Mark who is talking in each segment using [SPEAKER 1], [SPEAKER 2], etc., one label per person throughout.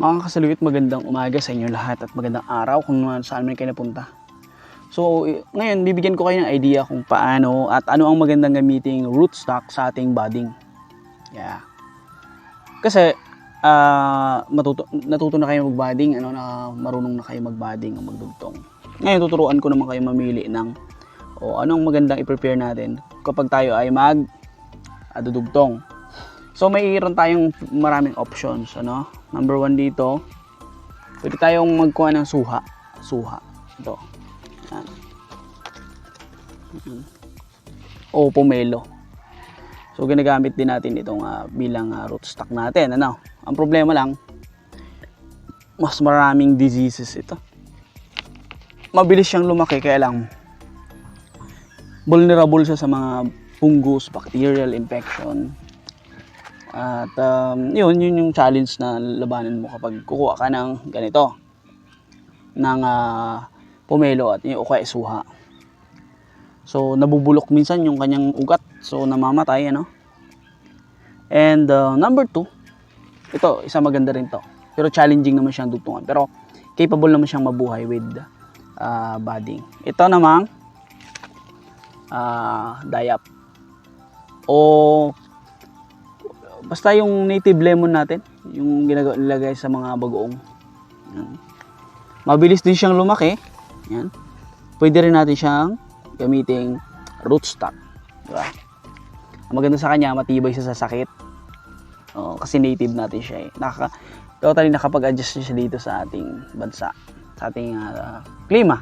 [SPEAKER 1] Mga kasaluyot, magandang umaga sa inyo lahat at magandang araw kung saan man kayo napunta. So, ngayon, bibigyan ko kayo ng idea kung paano at ano ang magandang gamiting rootstock sa ating budding. Yeah. Kasi, ah matuto, natuto na kayo mag-budding, ano, na marunong na kayo mag-budding o magdugtong. Ngayon, tuturuan ko naman kayo mamili ng o anong magandang i-prepare natin kapag tayo ay mag adudugtong. So mayroon tayong maraming options, ano? Number one dito, pwede tayong magkuha ng suha. Suha. Ito. Yan. Yan. O pomelo. So ginagamit din natin itong ah, bilang ah, rootstock natin, ano? Ang problema lang, mas maraming diseases ito. Mabilis siyang lumaki, kaya lang vulnerable siya sa mga fungus, bacterial infection, at um, yun, yun yung challenge na labanan mo kapag kukuha ka ng ganito. Ng ah, pomelo at yung ukay suha. So, nabubulok minsan yung kanyang ugat. So, namamatay, ano? And uh, number two, ito, isa maganda rin to. Pero challenging naman siyang dugtungan. Pero capable naman siyang mabuhay with uh, budding. Ito namang uh, dayap. O basta yung native lemon natin, yung ginagawa nilagay sa mga bagoong. Yan. Mabilis din siyang lumaki. Yan. Pwede rin natin siyang gamiting rootstock. Di ba? Ang maganda sa kanya, matibay siya sa sakit. Oo, kasi native natin siya eh. Nakaka, totally nakapag-adjust siya dito sa ating bansa. Sa ating ah, klima.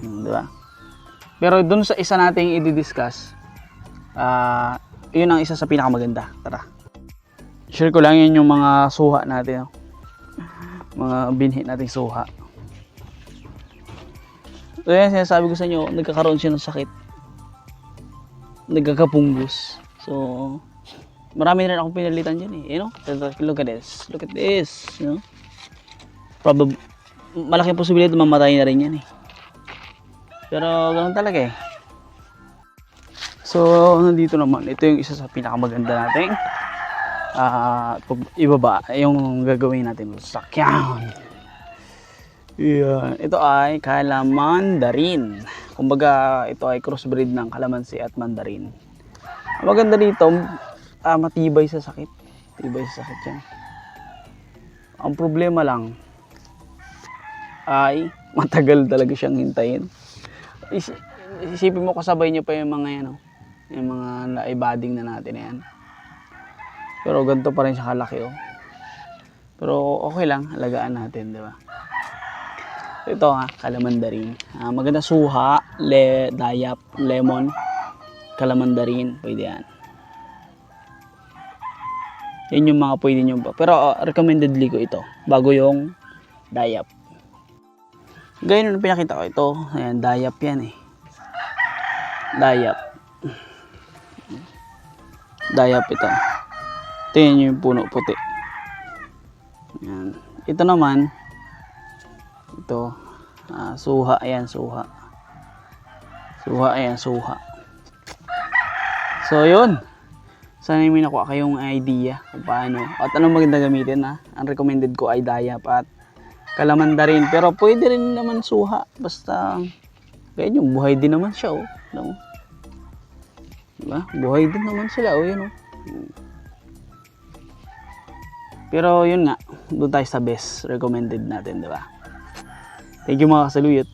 [SPEAKER 1] Hmm, di ba? Pero dun sa isa nating i-discuss, ah, yun ang isa sa pinakamaganda. Tara. Share ko lang yun yung mga suha natin. oh. Mga binhi nating suha. So yan, sinasabi ko sa inyo, nagkakaroon siya ng sakit. Nagkakapunggos. So, marami rin akong pinalitan dyan eh. You know? Look at this. Look at this. You know? Probably, malaking posibilidad mamatay na rin yan eh. Pero, ganun talaga eh. So, nandito naman. Ito yung isa sa pinakamaganda nating ah pag- ibaba. Yung gagawin natin. Sakyan. Yan. Ito ay kalamandarin. Kumbaga, ito ay crossbreed ng kalamansi at mandarin. Ang maganda dito, ah, matibay sa sakit. Matibay sa sakit yan. Ang problema lang ay matagal talaga siyang hintayin. Is- isipin mo kasabay niyo pa yung mga yan, oh. Yung mga naibading na natin na yan. Pero ganito pa rin siya kalaki, oh. Pero okay lang, alagaan natin, di ba? Ito ha, kalamandarin. Ah, maganda suha, le, dayap, lemon, kalamandarin, pwede yan. Yan yung mga pwede nyo. Pero ah, recommendedly ko ito, bago yung dayap. Gaya nung pinakita ko ito, ayan, dayap yan eh. Dayap. Dayap ito. Tingnan nyo yung puno puti. Ayan. Ito naman, ito, ah, suha, ayan, suha. Suha, ayan, suha. So, yun. Sana may nakuha kayong idea kung paano. At anong maganda gamitin ha. Ang recommended ko ay dayap at kalamanda rin. Pero pwede rin naman suha. Basta, ganyan yung buhay din naman siya oh. Alam? Diba? Buhay din naman sila oh, yun oh. Pero yun nga, doon tayo sa best recommended natin, di ba? Thank you mga kasaluyot.